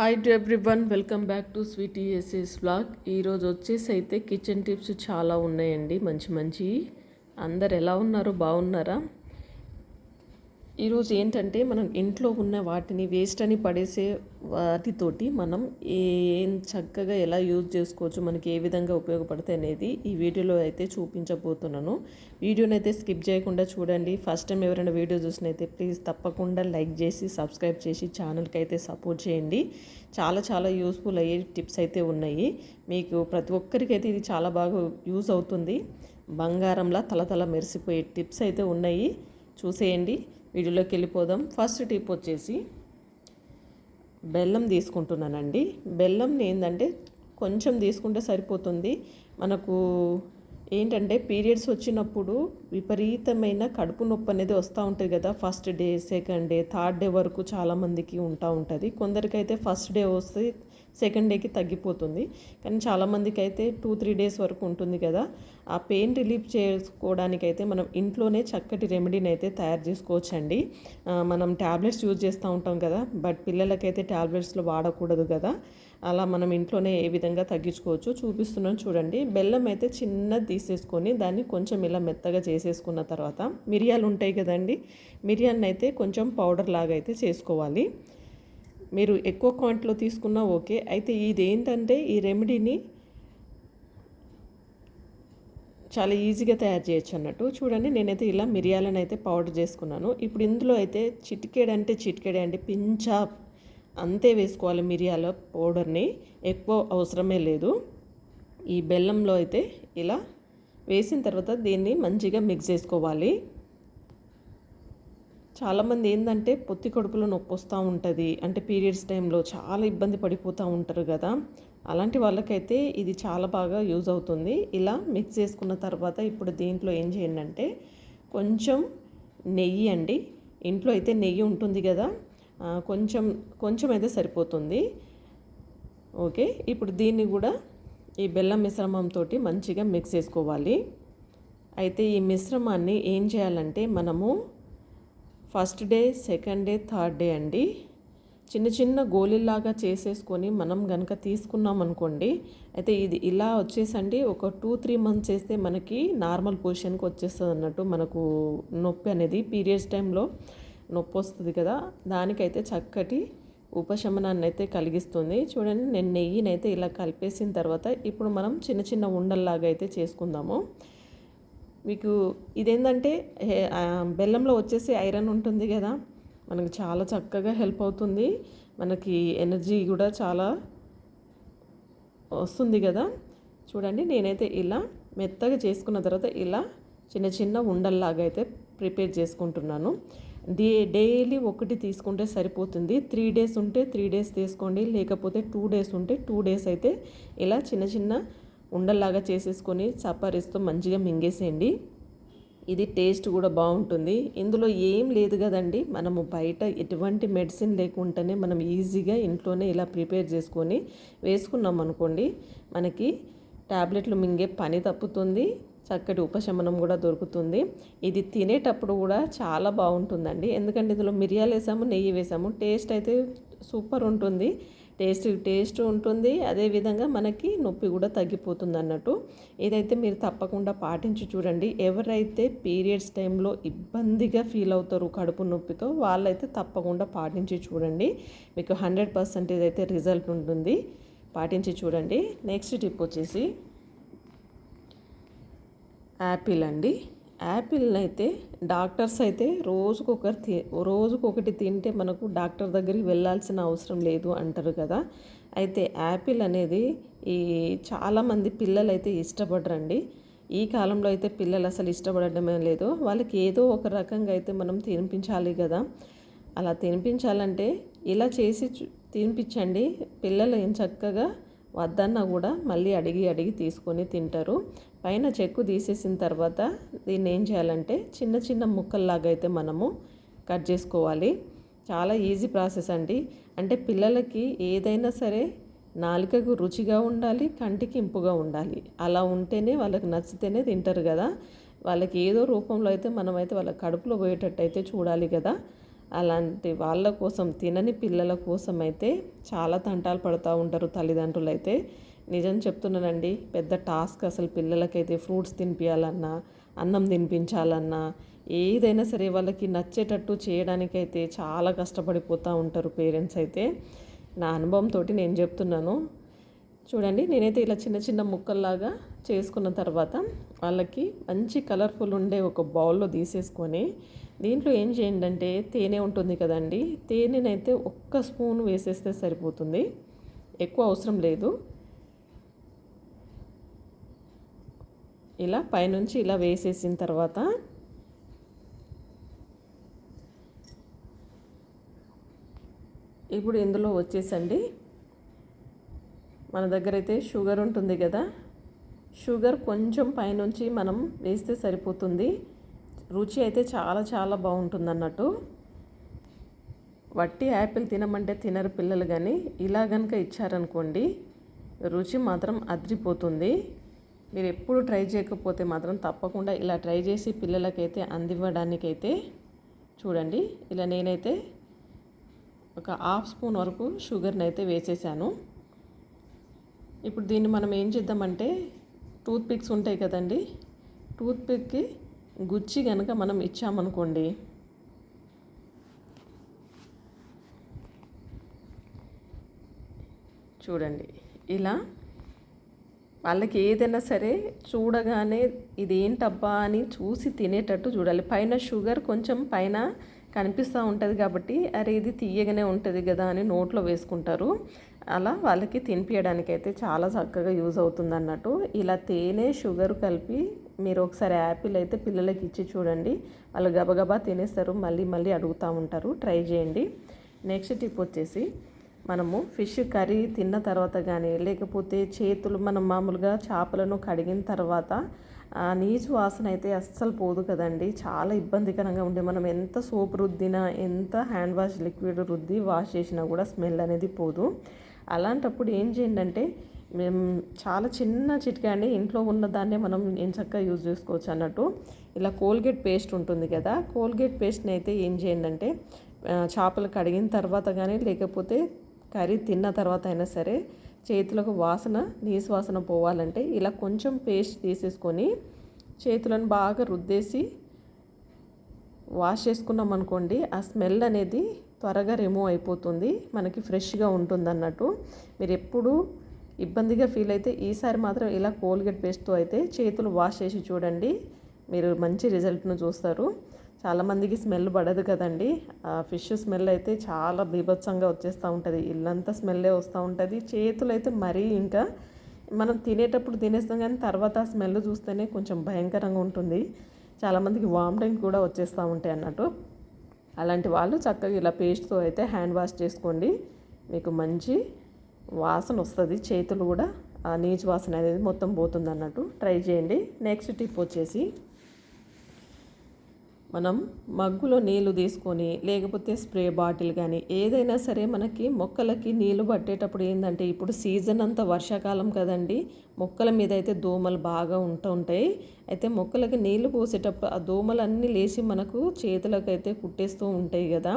Hi to everyone welcome back to sweet ESS blog ఈరోజు వచ్చేసి అయితే కిచెన్ టిప్స్ చాలా ఉన్నాయండి మంచి మంచి. అందరు ఎలా ఉన్నారో బాగున్నారా? ఈరోజు ఏంటంటే మనం ఇంట్లో ఉన్న వాటిని వేస్ట్ అని పడేసే వాటితోటి మనం ఏం చక్కగా ఎలా యూజ్ చేసుకోవచ్చు మనకి ఏ విధంగా ఉపయోగపడతాయి అనేది ఈ వీడియోలో అయితే చూపించబోతున్నాను. వీడియోని అయితే స్కిప్ చేయకుండా చూడండి. ఫస్ట్ టైం ఎవరైనా వీడియో చూసినైతే ప్లీజ్ తప్పకుండా లైక్ చేసి సబ్స్క్రైబ్ చేసి ఛానల్కి అయితే సపోర్ట్ చేయండి. చాలా చాలా యూస్ఫుల్ అయ్యే టిప్స్ అయితే ఉన్నాయి. మీకు ప్రతి ఒక్కరికి అయితే ఇది చాలా బాగా యూజ్ అవుతుంది. బంగారంలా తలతల మెరిసిపోయే టిప్స్ అయితే ఉన్నాయి. చూసేయండి. వీడియోలోకి వెళ్ళిపోదాం. ఫస్ట్ టిప్ వచ్చేసి బెల్లం తీసుకుంటున్నానండి. బెల్లం ఏంటంటే కొంచెం తీసుకుంటే సరిపోతుంది. మనకు ఏంటంటే పీరియడ్స్ వచ్చినప్పుడు విపరీతమైన కడుపు నొప్పి అనేది వస్తూ ఉంటుంది కదా. First day second day third day వరకు చాలామందికి ఉంటా ఉంటుంది. కొందరికైతే ఫస్ట్ డే వస్తే సెకండ్ డేకి తగ్గిపోతుంది. కానీ చాలామందికి అయితే టూ త్రీ డేస్ వరకు ఉంటుంది కదా. ఆ పెయిన్ రిలీఫ్ చేసుకోవడానికి అయితే మనం ఇంట్లోనే చక్కటి రెమెడీని అయితే తయారు చేసుకోవచ్చండి. మనం ట్యాబ్లెట్స్ యూజ్ చేస్తూ ఉంటాం కదా. బట్ పిల్లలకైతే ట్యాబ్లెట్స్లో వాడకూడదు కదా. అలా మనం ఇంట్లోనే ఏ విధంగా తగ్గించుకోవచ్చు చూపిస్తున్నాను చూడండి. బెల్లం అయితే చిన్నది తీసేసుకొని దాన్ని కొంచెం ఇలా మెత్తగా చేసేసుకున్న తర్వాత మిరియాలు ఉంటాయి కదండి. మిరియాన్ని అయితే కొంచెం పౌడర్ లాగా అయితే చేసుకోవాలి. మీరు ఎక్కువ క్వాంటిటీలో తీసుకున్నా ఓకే. అయితే ఇది ఏంటంటే ఈ రెమెడీని చాలా ఈజీగా తయారు చేయొచ్చు అన్నట్టు. చూడండి నేనైతే ఇలా మిరియాలను అయితే పౌడర్ చేసుకున్నాను. ఇప్పుడు ఇందులో అయితే చిటికేడు అంటే చిటికేడే అంటే పించా అంతే వేసుకోవాలి మిరియాల పౌడర్ని. ఎక్కువ అవసరమే లేదు. ఈ బెల్లంలో అయితే ఇలా వేసిన తర్వాత దీన్ని మంచిగా మిక్స్ చేసుకోవాలి. చాలామంది ఏంటంటే పొత్తి కడుపులో నొప్పి వస్తూ ఉంటుంది. అంటే పీరియడ్స్ టైంలో చాలా ఇబ్బంది పడిపోతూ ఉంటారు కదా. అలాంటి వాళ్ళకైతే ఇది చాలా బాగా యూజ్ అవుతుంది. ఇలా మిక్స్ చేసుకున్న తర్వాత ఇప్పుడు దీంట్లో ఏం చేయండి అంటే కొంచెం నెయ్యి అండి. ఇంట్లో అయితే నెయ్యి ఉంటుంది కదా. కొంచెం కొంచెం అయితే సరిపోతుంది. ఓకే ఇప్పుడు దీన్ని కూడా ఈ బెల్లం మిశ్రమంతో మంచిగా మిక్స్ చేసుకోవాలి. అయితే ఈ మిశ్రమాన్ని ఏం చేయాలంటే మనము first day second day third day అండి. చిన్న చిన్న గోళీలాగా చేసేసుకొని మనం కనుక తీసుకున్నాం అనుకోండి అయితే ఇది ఇలా వచ్చేసండి. ఒక టూ త్రీ మంత్స్ చేస్తే మనకి నార్మల్ పొజిషన్కి వచ్చేస్తుంది అన్నట్టు మనకు నొప్పి అనేది పీరియడ్స్ టైంలో నొప్పి వస్తుంది కదా. దానికైతే చక్కటి ఉపశమనాన్ని అయితే కలిగిస్తుంది. చూడండి నేను నెయ్యినైతే ఇలా కలిపేసిన తర్వాత ఇప్పుడు మనం చిన్న చిన్న ఉండల్లాగా అయితే చేసుకుందాము. మీకు ఇదేంటంటే బెల్లంలో వచ్చేసి ఐరన్ ఉంటుంది కదా మనకు చాలా చక్కగా హెల్ప్ అవుతుంది. మనకి ఎనర్జీ కూడా చాలా వస్తుంది కదా. చూడండి నేనైతే ఇలా మెత్తగా చేసుకున్న తర్వాత ఇలా చిన్న చిన్న ఉండల్లాగా అయితే ప్రిపేర్ చేసుకుంటున్నాను. డే డైలీ ఒకటి తీసుకుంటే సరిపోతుంది. త్రీ డేస్ ఉంటే త్రీ డేస్ తీసుకోండి లేకపోతే టూ డేస్ ఉంటే టూ డేస్ అయితే ఇలా చిన్న చిన్న ఉండల్లాగా చేసేసుకొని చపారీస్తో మంచిగా మింగేసేయండి. ఇది టేస్ట్ కూడా బాగుంటుంది. ఇందులో ఏం లేదు కదండి. మనము బయట ఎటువంటి మెడిసిన్ లేకుండానే మనం ఈజీగా ఇంట్లోనే ఇలా ప్రిపేర్ చేసుకొని వేసుకున్నాం అనుకోండి మనకి ట్యాబ్లెట్లు మింగే పని తప్పుతుంది చక్కటి ఉపశమనం కూడా దొరుకుతుంది. ఇది తినేటప్పుడు కూడా చాలా బాగుంటుందండి. ఎందుకంటే ఇందులో మిరియాలు వేసాము నెయ్యి వేసాము టేస్ట్ అయితే సూపర్ ఉంటుంది. టేస్ట్ టేస్ట్ ఉంటుంది. అదేవిధంగా మనకి నొప్పి కూడా తగ్గిపోతుంది అన్నట్టు. ఇదైతే మీరు తప్పకుండా పాటించి చూడండి. ఎవరైతే పీరియడ్స్ టైంలో ఇబ్బందిగా ఫీల్ అవుతారు కడుపు నొప్పితో వాళ్ళైతే తప్పకుండా పాటించి చూడండి. మీకు హండ్రెడ్ పర్సెంటేజ్ అయితే రిజల్ట్ ఉంటుంది. పాటించి చూడండి. నెక్స్ట్ టిప్ వచ్చేసి యాపిల్ అండి. యాపిల్ని అయితే డాక్టర్స్ అయితే రోజుకొకరు తి రోజుకొకటి తింటే మనకు డాక్టర్ దగ్గరికి వెళ్ళాల్సిన అవసరం లేదు అంటారు కదా. అయితే యాపిల్ అనేది ఈ చాలామంది పిల్లలు అయితే ఇష్టపడరండి. ఈ కాలంలో అయితే పిల్లలు అసలు ఇష్టపడడమే లేదు. వాళ్ళకి ఏదో ఒక రకంగా అయితే మనం తినిపించాలి కదా. అలా తినిపించాలంటే ఇలా చేసి తినిపించండి. పిల్లలు ఏం చక్కగా వద్దన్నా కూడా మళ్ళీ అడిగి అడిగి తీసుకొని తింటారు. పైన చెక్కు తీసేసిన తర్వాత దీన్ని ఏం చేయాలంటే చిన్న చిన్న ముక్కల్లాగా అయితే మనము కట్ చేసుకోవాలి. చాలా ఈజీ ప్రాసెస్ అండి. అంటే పిల్లలకి ఏదైనా సరే నాలుకకు రుచిగా ఉండాలి కంటికి ఇంపుగా ఉండాలి. అలా ఉంటేనే వాళ్ళకి నచ్చితేనే తింటారు కదా. వాళ్ళకి ఏదో రూపంలో అయితే మనమైతే వాళ్ళ కడుపులో పోయేటట్టు అయితే చూడాలి కదా. అలాంటి వాళ్ళ కోసం తినని పిల్లల కోసం అయితే చాలా తంటాలు పడుతూ ఉంటారు తల్లిదండ్రులు అయితే నిజం చెప్తున్నానండి పెద్ద టాస్క్ అసలు పిల్లలకైతే ఫ్రూట్స్ తినిపించాలన్నా అన్నం తినిపించాలన్నా ఏదైనా సరే వాళ్ళకి నచ్చేటట్టు చేయడానికైతే చాలా కష్టపడిపోతూ ఉంటారు పేరెంట్స్ అయితే. నా అనుభవంతో నేను చెప్తున్నాను. చూడండి నేనైతే ఇలా చిన్న చిన్న ముక్కల్లాగా చేసుకున్న తర్వాత వాళ్ళకి మంచి కలర్ఫుల్ ఉండే ఒక బౌల్లో తీసేసుకొని దీంట్లో ఏం చేయండి అంటే తేనె ఉంటుంది కదండి తేనెనైతే ఒక్క స్పూన్ వేసేస్తే సరిపోతుంది. ఎక్కువ అవసరం లేదు. ఇలా పైనుంచి ఇలా వేసేసిన తర్వాత ఇప్పుడు ఇందులో వచ్చేసండి. మన దగ్గర అయితే షుగర్ ఉంటుంది కదా. షుగర్ కొంచెం పైనుంచి మనం వేస్తే సరిపోతుంది. రుచి అయితే చాలా చాలా బాగుంటుంది అన్నట్టు వట్టి యాపిల్ తినమంటే తినరు పిల్లలు కానీ ఇలా కనుక ఇచ్చారనుకోండి రుచి మాత్రం అదిరిపోతుంది. మీరు ఎప్పుడు ట్రై చేయకపోతే మాత్రం తప్పకుండా ఇలా ట్రై చేసి పిల్లలకైతే అందివ్వడానికైతే చూడండి. ఇలా నేనైతే ఒక హాఫ్ స్పూన్ వరకు షుగర్ని అయితే వేసేసాను. ఇప్పుడు దీన్ని మనం ఏం చేద్దామంటే టూత్ పిక్స్ ఉంటాయి కదండి టూత్ పిక్కి గుచ్చి కనుక మనం ఇచ్చామనుకోండి. చూడండి ఇలా వాళ్ళకి ఏదైనా సరే చూడగానే ఇదేంటబ్బా అని చూసి తినేటట్టు చూడాలి. పైన షుగర్ కొంచెం పైన కనిపిస్తూ ఉంటుంది కాబట్టి అరే ఇది తీయగానే ఉంటుంది కదా అని నోట్లో వేసుకుంటారు. అలా వాళ్ళకి తినిపించడానికి అయితే చాలా చక్కగా యూజ్ అవుతుంది అన్నట్టు ఇలా తేనె షుగర్ కలిపి మీరు ఒకసారి యాపిల్ అయితే పిల్లలకి ఇచ్చి చూడండి. వాళ్ళు గబగబా తినేస్తారు. మళ్ళీ మళ్ళీ అడుగుతూ ఉంటారు. ట్రై చేయండి. నెక్స్ట్ టిప్ వచ్చేసి మనము ఫిష్ కర్రీ తిన్న తర్వాత కానీ లేకపోతే చేతులు మనం మామూలుగా చేపలను కడిగిన తర్వాత నీచు వాసన అయితే అస్సలు పోదు కదండి. చాలా ఇబ్బందికరంగా ఉండే. మనం ఎంత సోప్ రుద్దినా ఎంత హ్యాండ్ వాష్ లిక్విడ్ రుద్ది వాష్ చేసినా కూడా స్మెల్ అనేది పోదు. అలాంటప్పుడు ఏం చేయండి అంటే మేము చాలా చిన్న చిట్కా అండి. ఇంట్లో ఉన్న దాన్నే మనం ఏం చక్కగా యూజ్ చేసుకోవచ్చు అన్నట్టు. ఇలా కోల్గేట్ పేస్ట్ ఉంటుంది కదా కోల్గేట్ పేస్ట్ని అయితే ఏం చేయండి అంటే చేపలు కడిగిన తర్వాత కానీ లేకపోతే కర్రీ తిన్న తర్వాత అయినా సరే చేతులకు వాసన నీసువాసన పోవాలంటే ఇలా కొంచెం పేస్ట్ తీసేసుకొని చేతులను బాగా రుద్దేసి వాష్ చేసుకున్నాం అనుకోండి ఆ స్మెల్ అనేది త్వరగా రిమూవ్ అయిపోతుంది మనకి ఫ్రెష్గా ఉంటుంది అన్నట్టు మీరు ఎప్పుడు ఇబ్బందిగా ఫీల్ అయితే ఈసారి మాత్రం ఇలా కోల్గేట్ పేస్ట్తో అయితే చేతులు వాష్ చేసి చూడండి మీరు మంచి రిజల్ట్ను చూస్తారు. చాలామందికి స్మెల్ పడదు కదండి. ఆ ఫిష్ స్మెల్ అయితే చాలా బీభత్సంగా వచ్చేస్తూ ఉంటుంది. ఇల్లంతా స్మెల్లే వస్తూ ఉంటుంది. చేతులు అయితే మరీ ఇంకా మనం తినేటప్పుడు తినేస్తాం కానీ తర్వాత ఆ స్మెల్ చూస్తేనే కొంచెం భయంకరంగా ఉంటుంది. చాలామందికి వామిటింగ్ కూడా వచ్చేస్తూ ఉంటాయి అన్నట్టు. అలాంటి వాళ్ళు చక్కగా ఇలా పేస్ట్తో అయితే హ్యాండ్ వాష్ చేసుకోండి. మీకు మంచి వాసన వస్తుంది. చేతులు కూడా నీచు వాసన అనేది మొత్తం పోతుంది అన్నట్టు. ట్రై చేయండి. నెక్స్ట్ టిప్ వచ్చేసి మనం మగ్గులో నీళ్ళు తీసుకొని లేకపోతే స్ప్రే బాటిల్ కానీ ఏదైనా సరే మనకి మొక్కలకి నీళ్ళు పట్టేటప్పుడు ఏంటంటే ఇప్పుడు సీజన్ అంతా వర్షాకాలం కదండి మొక్కల మీద అయితే దోమలు బాగా ఉంటూ ఉంటాయి. అయితే మొక్కలకి నీళ్ళు పోసేటప్పుడు ఆ దోమలన్నీ లేచి మనకు చేతులకు అయితే కుట్టేస్తూ ఉంటాయి కదా.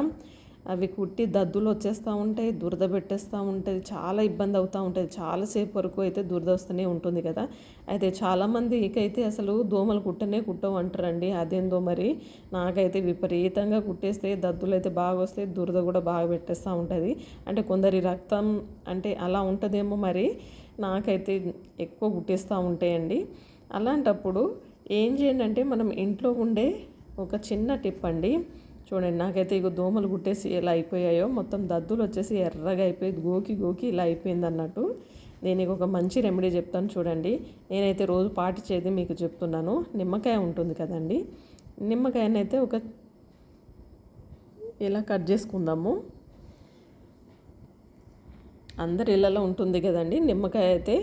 అవి కుట్టి దద్దులు వచ్చేస్తూ ఉంటాయి దురద పెట్టేస్తూ ఉంటుంది చాలా ఇబ్బంది అవుతూ ఉంటుంది చాలాసేపు వరకు అయితే దురద వస్తూనే ఉంటుంది కదా. అయితే చాలామందికైతే అసలు దోమలు కుట్టనే కుట్టవు అంటారండి. అదేందో మరి? నాకైతే విపరీతంగా కుట్టేస్తే దద్దులు అయితే బాగా వస్తే దురద కూడా బాగా పెట్టేస్తూ ఉంటుంది. అంటే కొందరి రక్తం అంటే అలా ఉంటుందేమో మరి? నాకైతే ఎక్కువ కుట్టేస్తూ ఉంటాయండి. అలాంటప్పుడు ఏం చేయండి అంటే మనం ఇంట్లో ఉండే ఒక చిన్న టిప్ అండి. చూడండి నాకైతే ఇక దోమలు కుట్టేసి ఎలా అయిపోయాయో మొత్తం దద్దులు వచ్చేసి ఎర్రగా అయిపోయి గోకి గోకి ఇలా అయిపోయింది అన్నట్టు. నేను ఇక ఒక మంచి రెమెడీ చెప్తాను చూడండి. నేనైతే రోజు పాటించేది మీకు చెప్తున్నాను. నిమ్మకాయ ఉంటుంది కదండి. నిమ్మకాయనైతే ఒక ఇలా కట్ చేసుకుందాము. అందరి ఇళ్ళలో ఉంటుంది కదండి నిమ్మకాయ అయితే.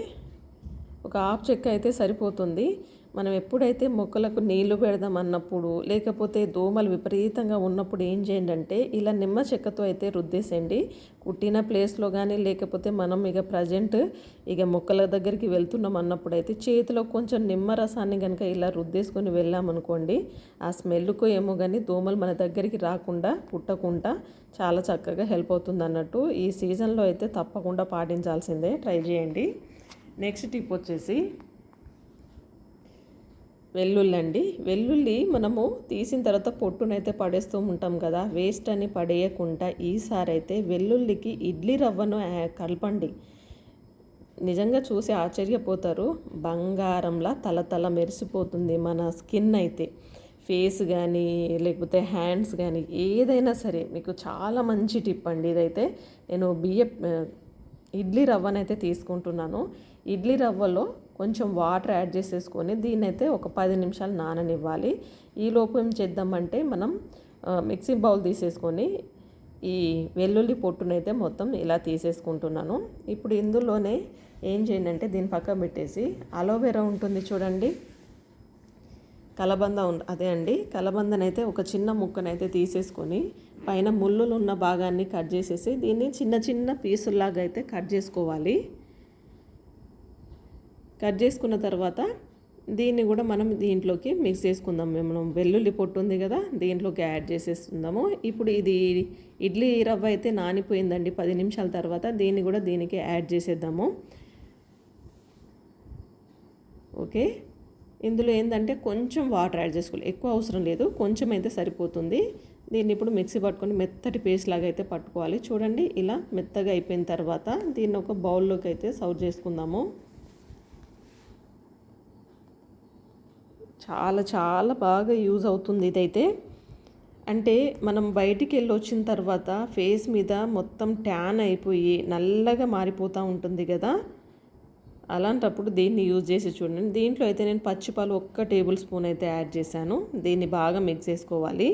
ఒక హాఫ్ చెక్క అయితే సరిపోతుంది. మనం ఎప్పుడైతే మొక్కలకు నీళ్ళు పెడదాం అన్నప్పుడు లేకపోతే దోమలు విపరీతంగా ఉన్నప్పుడు ఏం చేయండి అంటే ఇలా నిమ్మ చెక్కతో అయితే రుద్దేసేయండి. కుట్టిన ప్లేస్లో కానీ లేకపోతే మనం ఇక ప్రజెంట్ ఇక మొక్కల దగ్గరికి వెళ్తున్నాం అన్నప్పుడు అయితే చేతిలో కొంచెం నిమ్మ రసాన్ని కనుక ఇలా రుద్దేసుకొని వెళ్ళామనుకోండి ఆ స్మెల్కు ఏమో కానీ దోమలు మన దగ్గరికి రాకుండా కుట్టకుండా చాలా చక్కగా హెల్ప్ అవుతుంది అన్నట్టు ఈ సీజన్లో అయితే తప్పకుండా పాటించాల్సిందే. ట్రై చేయండి. నెక్స్ట్ టిప్ వచ్చేసి వెల్లుల్లి అండి వెల్లుల్లి మనము తీసిన తర్వాత పొట్టునైతే పడేస్తూ ఉంటాం కదా వేస్ట్ అని పడేయకుండా ఈసారి అయితే వెల్లుల్లికి ఇడ్లీ రవ్వను కలపండి. నిజంగా చూసి ఆశ్చర్యపోతారు. బంగారంలా తల తల మెరిసిపోతుంది మన స్కిన్ అయితే. ఫేస్ కానీ లేకపోతే హ్యాండ్స్ కానీ ఏదైనా సరే మీకు చాలా మంచి టిప్ అండి ఇదైతే. నేను బియ్య ఇడ్లీ రవ్వనైతే తీసుకుంటున్నాను. ఇడ్లీ రవ్వలో కొంచెం వాటర్ యాడ్ చేసేసుకొని దీన్ని అయితే ఒక పది నిమిషాలు నాననివ్వాలి. ఈలోపు ఏం చేద్దామంటే మనం మిక్సీ బౌల్ తీసేసుకొని ఈ వెల్లుల్లి పొట్టునైతే మొత్తం ఇలా తీసేసుకుంటున్నాను. ఇప్పుడు ఇందులోనే ఏం చేయండి అంటే దీని పక్కన పెట్టేసి అలోవెరా ఉంటుంది చూడండి. కలబంద అదే అండి. కలబందనైతే ఒక చిన్న ముక్కనైతే తీసేసుకొని పైన ముళ్ళులు ఉన్న భాగాన్ని కట్ చేసేసి దీన్ని చిన్న చిన్న పీసుల్లాగా అయితే కట్ చేసుకోవాలి. కట్ చేసుకున్న తర్వాత దీన్ని కూడా మనం దీంట్లోకి మిక్స్ చేసుకుందాం. మనం వెల్లుల్లి పొట్టు ఉంది కదా దీంట్లోకి యాడ్ చేసేస్తుందాము ఇప్పుడు ఇది ఇడ్లీ రవ్వ అయితే నానిపోయిందండి. పది నిమిషాల తర్వాత దీన్ని కూడా దీనికి యాడ్ చేసేద్దాము. ఓకే? ఇందులో ఏంటంటే కొంచెం వాటర్ యాడ్ చేసుకోవాలి. ఎక్కువ అవసరం లేదు. కొంచెం అయితే సరిపోతుంది. దీన్ని ఇప్పుడు మిక్సీ పట్టుకొని మెత్తటి పేస్ట్ లాగా అయితే పట్టుకోవాలి. చూడండి ఇలా మెత్తగా అయిపోయిన తర్వాత దీన్ని ఒక బౌల్లోకి అయితే సర్వ్ చేసుకుందాము. చాలా చాలా బాగా యూజ్ అవుతుంది ఇదైతే. అంటే మనం బయటికి వెళ్ళి వచ్చిన తర్వాత ఫేస్ మీద మొత్తం ట్యాన్ అయిపోయి నల్లగా మారిపోతూ ఉంటుంది కదా. అలాంటప్పుడు దీన్ని యూజ్ చేసి చూడండి. దీంట్లో అయితే నేను పచ్చిపాలు ఒక్క టేబుల్ స్పూన్ అయితే యాడ్ చేశాను. దీన్ని బాగా మిక్స్ చేసుకోవాలి.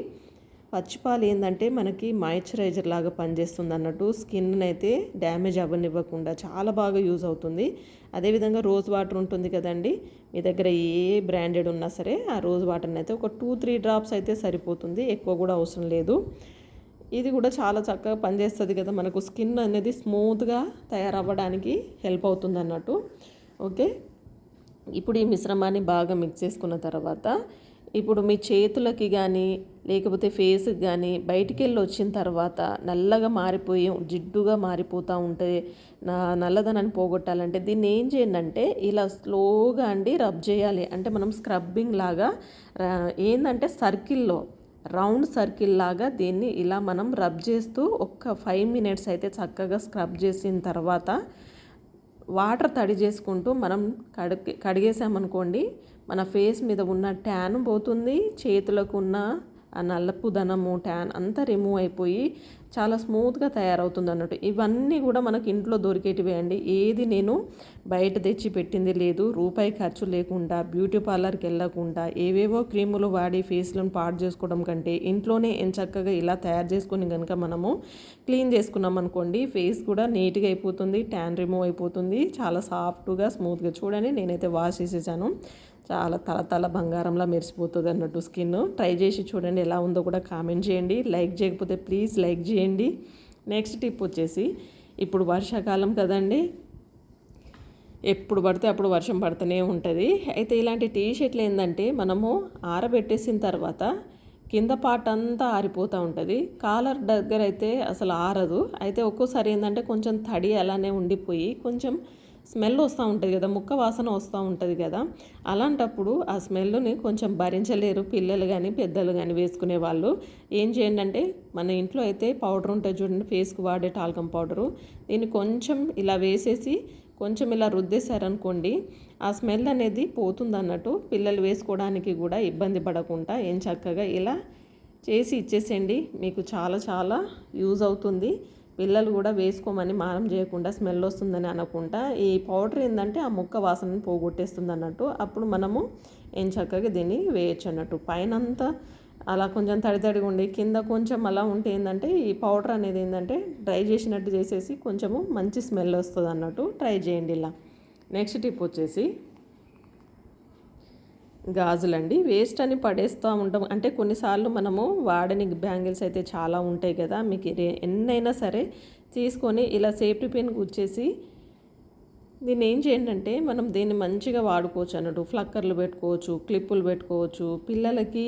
పచ్చిపాలు ఏంటంటే మనకి మాయిశ్చరైజర్ లాగా పనిచేస్తుంది అన్నట్టు స్కిన్ అయితే డ్యామేజ్ అవ్వనివ్వకుండా చాలా బాగా యూజ్ అవుతుంది. అదేవిధంగా రోజ్ వాటర్ ఉంటుంది కదండి మీ దగ్గర ఏ బ్రాండెడ్ ఉన్నా సరే ఆ రోజ్ వాటర్ని అయితే ఒక టూ త్రీ డ్రాప్స్ అయితే సరిపోతుంది ఎక్కువ కూడా అవసరం లేదు. ఇది కూడా చాలా చక్కగా పనిచేస్తుంది కదా మనకు స్కిన్ అనేది స్మూత్గా తయారవ్వడానికి హెల్ప్ అవుతుంది అన్నట్టు. ఓకే? ఇప్పుడు ఈ మిశ్రమాన్ని బాగా మిక్స్ చేసుకున్న తర్వాత ఇప్పుడు మీ చేతులకి కానీ లేకపోతే ఫేస్ కానీ బయటికి వెళ్ళి వచ్చిన తర్వాత నల్లగా మారిపోయి జిడ్డుగా మారిపోతూ ఉంటే నా నల్లదనాన్ని పోగొట్టాలంటే దీన్ని ఏం చేయండి అంటే ఇలా స్లోగా అండి రబ్ చేయాలి. అంటే మనం స్క్రబ్బింగ్ లాగా ఏంటంటే సర్కిల్లో రౌండ్ సర్కిల్ లాగా దీన్ని ఇలా మనం రబ్ చేస్తూ ఒక్క ఫైవ్ మినిట్స్ అయితే చక్కగా స్క్రబ్ చేసిన తర్వాత వాటర్ తడి చేసుకుంటూ మనం కడిగి కడిగేసామనుకోండి మన ఫేస్ మీద ఉన్న ట్యాన్ పోతుంది చేతులకు ఉన్న ఆ నల్లపు ధనము ట్యాన్ అంతా రిమూవ్ అయిపోయి చాలా స్మూత్గా తయారవుతుంది అన్నట్టు. ఇవన్నీ కూడా మనకి ఇంట్లో దొరికేటివే అండి. ఏది నేను బయట తెచ్చి పెట్టింది లేదు. రూపాయి ఖర్చు లేకుండా బ్యూటీ పార్లర్కి వెళ్ళకుండా ఏవేవో క్రీములు వాడి ఫేస్లను పాడు చేసుకోవడం కంటే ఇంట్లోనే చక్కగా ఇలా తయారు చేసుకుని కనుక మనము క్లీన్ చేసుకున్నాం అనుకోండి ఫేస్ కూడా నీట్గా అయిపోతుంది ట్యాన్ రిమూవ్ అయిపోతుంది చాలా సాఫ్ట్గా స్మూత్గా చూడండి నేనైతే వాష్ చేసేసాను. చాలా తల తల బంగారంలా మెరిసిపోతుంది అన్నట్టు స్కిన్. ట్రై చేసి చూడండి ఎలా ఉందో కూడా కామెంట్ చేయండి. లైక్ చేయకపోతే ప్లీజ్ లైక్ చేయండి. నెక్స్ట్ టిప్ వచ్చేసి ఇప్పుడు వర్షాకాలం కదండి. ఎప్పుడు పడితే అప్పుడు వర్షం పడుతూనే ఉంటుంది. అయితే ఇలాంటి టీ షర్ట్లు ఏంటంటే మనము ఆరబెట్టేసిన తర్వాత కింద పార్ట్ అంతా ఆరిపోతూ ఉంటుంది. కాలర్ దగ్గర అయితే అసలు ఆరదు. అయితే ఒక్కోసారి ఏంటంటే కొంచెం తడి అలానే ఉండిపోయి కొంచెం స్మెల్ వస్తూ ఉంటుంది కదా ముక్క వాసన వస్తూ ఉంటుంది కదా అలాంటప్పుడు ఆ స్మెల్ని కొంచెం భరించలేరు పిల్లలు కానీ పెద్దలు కానీ వేసుకునే వాళ్ళు. ఏం చేయండి అంటే మన ఇంట్లో అయితే పౌడర్ ఉంటుంది చూడండి ఫేస్కి వాడే టాల్కమ్ పౌడరు. దీన్ని కొంచెం ఇలా వేసేసి కొంచెం ఇలా రుద్దేశారనుకోండి ఆ స్మెల్ అనేది పోతుంది అన్నట్టు పిల్లలు వేసుకోవడానికి కూడా ఇబ్బంది పడకుండా ఏం చక్కగా ఇలా చేసి ఇచ్చేసేయండి. మీకు చాలా చాలా యూజ్ అవుతుంది. పిల్లలు కూడా వేసుకోమని మానం చేయకుండా స్మెల్ వస్తుందని అనకుండా ఈ పౌడర్ ఏంటంటే ఆ ముక్క వాసనని పోగొట్టేస్తుంది అన్నట్టు అప్పుడు మనము ఏం చక్కగా దీన్ని వేయచ్చు అన్నట్టు. పైన అంతా అలా కొంచెం తడి తడిగా ఉండి కింద కొంచెం అలా ఉంటే ఏంటంటే ఈ పౌడర్ అనేది ఏంటంటే డ్రై చేసినట్టు చేసేసి కొంచెము మంచి స్మెల్ వస్తుంది అన్నట్టు ట్రై చేయండి ఇలా. నెక్స్ట్ టిప్ వచ్చేసి గాజులండి. వేస్ట్ అని పడేస్తూ ఉంటాం. అంటే కొన్నిసార్లు మనము వాడని బ్యాంగిల్స్ అయితే చాలా ఉంటాయి కదా మీకు ఇది ఎన్నైనా సరే తీసుకొని ఇలా సేఫ్టీ పిన్ గుచ్చేసి దీన్ని ఏం చేయండి అంటే మనం దీన్ని మంచిగా వాడుకోవచ్చు అన్నట్టు. ఫ్లక్కర్లు పెట్టుకోవచ్చు క్లిప్పులు పెట్టుకోవచ్చు. పిల్లలకి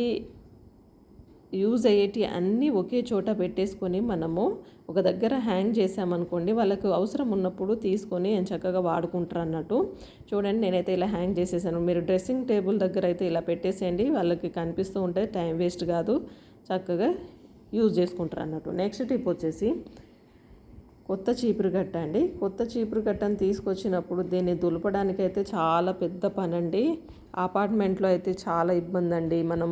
యూజ్ అయ్యేటి అన్నీ ఒకే చోట పెట్టేసుకొని మనము ఒక దగ్గర హ్యాంగ్ చేసామనుకోండి వాళ్ళకు అవసరం ఉన్నప్పుడు తీసుకొని చక్కగా వాడుకుంటారు అన్నట్టు. చూడండి నేనైతే ఇలా హ్యాంగ్ చేసేసాను. మీరు డ్రెస్సింగ్ టేబుల్ దగ్గర అయితే ఇలా పెట్టేసేయండి. వాళ్ళకి కనిపిస్తూ ఉంటే టైం వేస్ట్ కాదు. చక్కగా యూజ్ చేసుకుంటారు అన్నట్టు. నెక్స్ట్ టిప్ వచ్చేసి కొత్త చీపురు గట్ట అండి. కొత్త చీపురు గట్టను తీసుకొచ్చినప్పుడు దీన్ని దులపడానికి అయితే చాలా పెద్ద పని అండి అపార్ట్మెంట్లో అయితే చాలా ఇబ్బంది అండి మనం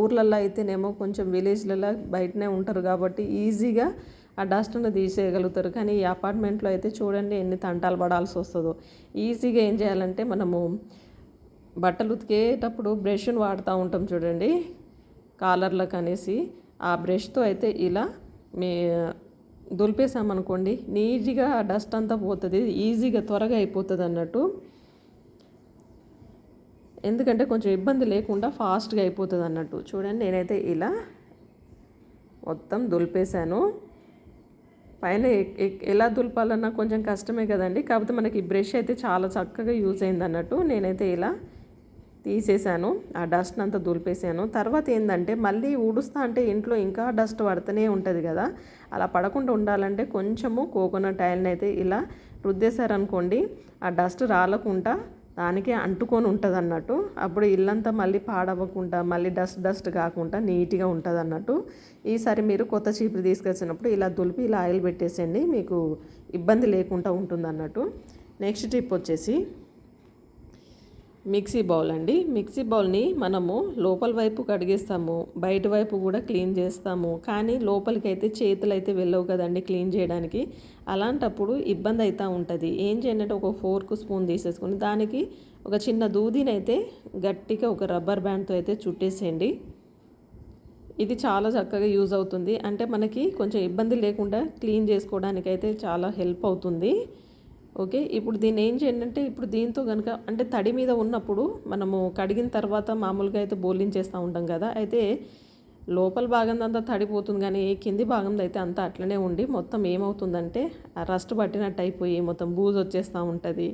ఊర్లలో అయితేనేమో కొంచెం విలేజ్లలో బయటనే ఉంటారు కాబట్టి ఈజీగా ఆ డస్ట్ను తీసేయగలుగుతారు. కానీ ఈ అపార్ట్మెంట్లో అయితే చూడండి ఎన్ని తంటాలు పడాల్సి వస్తుందో. ఈజీగా ఏం చేయాలంటే మనము బట్టలు ఉతికేటప్పుడు బ్రష్ను వాడుతూ ఉంటాం చూడండి. కాలర్లకు అనేసి ఆ బ్రష్తో అయితే ఇలా మీ దులిపేసామనుకోండి నీట్గా డస్ట్ అంతా పోతుంది ఈజీగా త్వరగా అయిపోతుంది అన్నట్టు ఎందుకంటే కొంచెం ఇబ్బంది లేకుండా ఫాస్ట్గా అయిపోతుంది అన్నట్టు. చూడండి నేనైతే ఇలా మొత్తం దులిపేశాను. పైన ఎలా దులపాలన్నా కొంచెం కష్టమే కదండి. కాకపోతే మనకి బ్రష్ అయితే చాలా చక్కగా యూజ్ అయింది అన్నట్టు నేనైతే ఇలా తీసేసాను ఆ డస్ట్ అంతా దులిపేసాను తర్వాత ఏంటంటే మళ్ళీ ఊడుస్తా అంటే ఇంట్లో ఇంకా డస్ట్ పడుతూనే ఉంటుంది కదా. అలా పడకుండా ఉండాలంటే కొంచెము కోకోనట్ ఆయిల్ని అయితే ఇలా రుద్దేశారనుకోండి ఆ డస్ట్ రాలకుండా దానికే అంటుకొని ఉంటుంది అన్నట్టు అప్పుడు ఇల్లంతా మళ్ళీ పాడవకుండా మళ్ళీ డస్ట్ డస్ట్ కాకుండా నీట్గా ఉంటుంది అన్నట్టు ఈసారి మీరు కొత్త చీపురు తీసుకొచ్చినప్పుడు ఇలా దులిపి ఇలా ఆయిల్ పెట్టేసేయండి. మీకు ఇబ్బంది లేకుండా ఉంటుంది అన్నట్టు నెక్స్ట్ టిప్ వచ్చేసి మిక్సీ బౌల్ అండి. మిక్సీ బౌల్ని మనము లోపల వైపు కడిగేస్తాము. బయట వైపు కూడా క్లీన్ చేస్తాము. కానీ లోపలికి అయితే చేతులు అయితే వెళ్ళవు కదండి క్లీన్ చేయడానికి. అలాంటప్పుడు ఇబ్బంది అవుతూ ఉంటుంది. ఏం చేయాలంటే ఒక ఫోర్క్ స్పూన్ తీసేసుకొని దానికి ఒక చిన్న దూదినైతే గట్టిగా ఒక రబ్బర్ బ్యాండ్తో అయితే చుట్టేసేయండి. ఇది చాలా చక్కగా యూజ్ అవుతుంది. అంటే మనకి కొంచెం ఇబ్బంది లేకుండా క్లీన్ చేసుకోవడానికి అయితే చాలా హెల్ప్ అవుతుంది. ఓకే? ఇప్పుడు దీన్ని ఏం చేయండి అంటే ఇప్పుడు దీంతో కనుక అంటే తడి మీద ఉన్నప్పుడు మనము కడిగిన తర్వాత మామూలుగా అయితే బోలించేస్తూ ఉంటాం కదా. అయితే లోపల భాగందంతా తడిపోతుంది కానీ కింది భాగంలో అయితే అంతా అట్లనే ఉండి మొత్తం ఏమవుతుందంటే రస్ట్ పట్టినట్టు అయిపోయి మొత్తం బూజు వచ్చేస్తూ ఉంటుంది.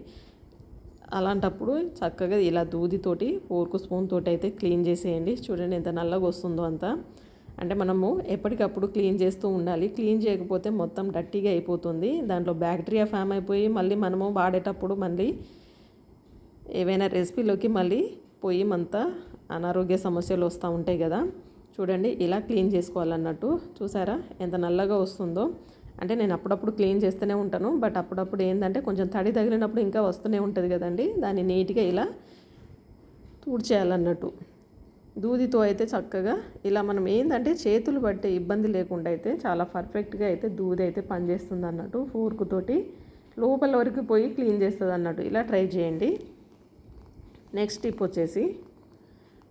అలాంటప్పుడు చక్కగా ఇలా దూదితోటి ఫోర్కు స్పూన్ తోటి అయితే క్లీన్ చేసేయండి. చూడండి ఎంత నల్లగా వస్తుందో అంతా. అంటే మనము ఎప్పటికప్పుడు క్లీన్ చేస్తూ ఉండాలి. క్లీన్ చేయకపోతే మొత్తం డట్టీగా అయిపోతుంది. దాంట్లో బ్యాక్టీరియా ఫామ్ అయిపోయి మళ్ళీ మనము వాడేటప్పుడు మళ్ళీ ఏవైనా రెసిపీలోకి మళ్ళీ పొయ్యి అంతా అనారోగ్య సమస్యలు వస్తూ ఉంటాయి కదా. చూడండి ఇలా క్లీన్ చేసుకోవాలన్నట్టు. చూసారా? ఎంత నల్లగా వస్తుందో. అంటే నేను అప్పుడప్పుడు క్లీన్ చేస్తూనే ఉంటాను. బట్ అప్పుడప్పుడు ఏంటంటే కొంచెం తడి తగిలినప్పుడు ఇంకా వస్తూనే ఉంటుంది కదండి. దాన్ని నీట్గా ఇలా తూడ్చేయాలన్నట్టు. దూదితో అయితే చక్కగా ఇలా మనం ఏంటంటే చేతులు పట్టే ఇబ్బంది లేకుండా అయితే చాలా పర్ఫెక్ట్గా అయితే దూది అయితే పనిచేస్తుంది అన్నట్టు ఫోర్కుతోటి లోపల వరకు పోయి క్లీన్ చేస్తుంది అన్నట్టు ఇలా ట్రై చేయండి. నెక్స్ట్ టిప్ వచ్చేసి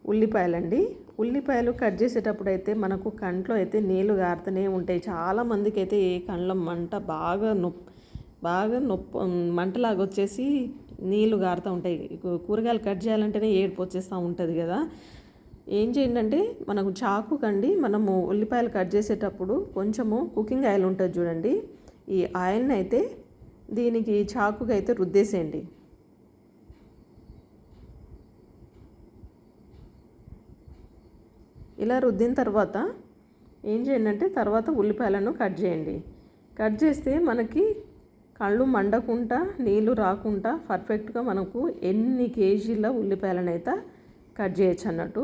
ఉల్లిపాయలండి. ఉల్లిపాయలు కట్ చేసేటప్పుడు అయితే మనకు కంట్లో అయితే నీళ్ళు గారుతూనే ఉంటాయి. చాలామందికి అయితే ఏ కండ్ల మంట బాగా నొప్పి బాగా నొప్పి మంటలాగా వచ్చేసి నీళ్ళు గారుతూ ఉంటాయి. కూరగాయలు కట్ చేయాలంటేనే ఏడుపు వచ్చేస్తూ ఉంటుంది కదా. ఏం చేయండి అంటే మనకు చాకు కండి మనము ఉల్లిపాయలు కట్ చేసేటప్పుడు కొంచెము కుకింగ్ ఆయిల్ ఉంటుంది చూడండి. ఈ ఆయిల్ని అయితే దీనికి చాకుగా అయితే రుద్దేసేయండి. ఇలా రుద్దిన తర్వాత ఏం చేయండి అంటే తర్వాత ఉల్లిపాయలను కట్ చేయండి. కట్ చేస్తే మనకి కళ్ళు మండకుండా నీళ్ళు రాకుండా పర్ఫెక్ట్గా మనకు ఎన్ని కేజీల ఉల్లిపాయలను అయితే కట్ చేయొచ్చు అన్నట్టు.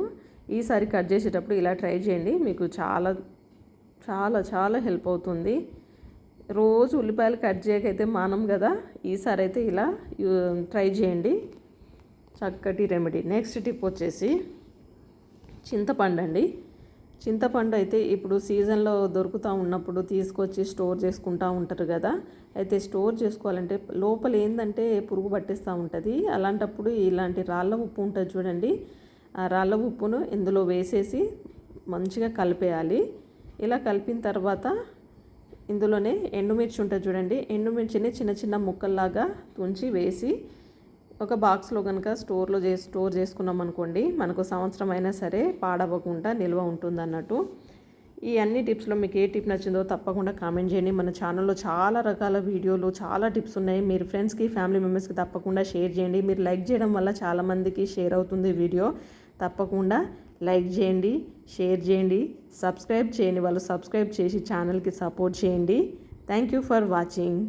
ఈసారి కట్ చేసేటప్పుడు ఇలా ట్రై చేయండి. మీకు చాలా చాలా చాలా హెల్ప్ అవుతుంది. రోజు ఉల్లిపాయలు కట్ చేయకైతే మానం కదా. ఈసారి అయితే ఇలా ట్రై చేయండి. చక్కటి రెమెడీ. నెక్స్ట్ టిప్ వచ్చేసి చింతపండు అండి చింతపండు అయితే ఇప్పుడు సీజన్లో దొరుకుతూ ఉన్నప్పుడు తీసుకొచ్చి స్టోర్ చేసుకుంటూ ఉంటారు కదా. అయితే స్టోర్ చేసుకోవాలంటే లోపల ఏంటంటే పురుగు పట్టేస్తూ ఉంటుంది. అలాంటప్పుడు ఇలాంటి రాళ్ళ ఉప్పు ఉంటుంది చూడండి. ఆ రాళ్ళ ఉప్పును ఇందులో వేసేసి మంచిగా కలిపేయాలి. ఇలా కలిపిన తర్వాత ఇందులోనే ఎండుమిర్చి ఉంటుంది చూడండి. ఎండుమిర్చిని చిన్న చిన్న ముక్కల్లాగా తుంచి వేసి ఒక బాక్స్లో కనుక స్టోర్లో చే స్టోర్ చేసుకున్నాం అనుకోండి మనకు సంవత్సరం అయినా సరే పాడవకుండా నిల్వ ఉంటుంది అన్నట్టు ఈ అన్ని టిప్స్లో మీకు ఏ టిప్ నచ్చిందో తప్పకుండా కామెంట్ చేయండి. మన ఛానల్లో చాలా రకాల వీడియోలు చాలా టిప్స్ ఉన్నాయి. మీరు ఫ్రెండ్స్కి ఫ్యామిలీ మెంబర్స్కి తప్పకుండా షేర్ చేయండి. మీరు లైక్ చేయడం వల్ల చాలామందికి షేర్ అవుతుంది వీడియో. తప్పకుండా లైక్ చేయండి షేర్ చేయండి సబ్స్క్రైబ్ చేయండి వాళ్ళు సబ్స్క్రైబ్ చేసి ఛానల్కి సపోర్ట్ చేయండి. Thank you for watching.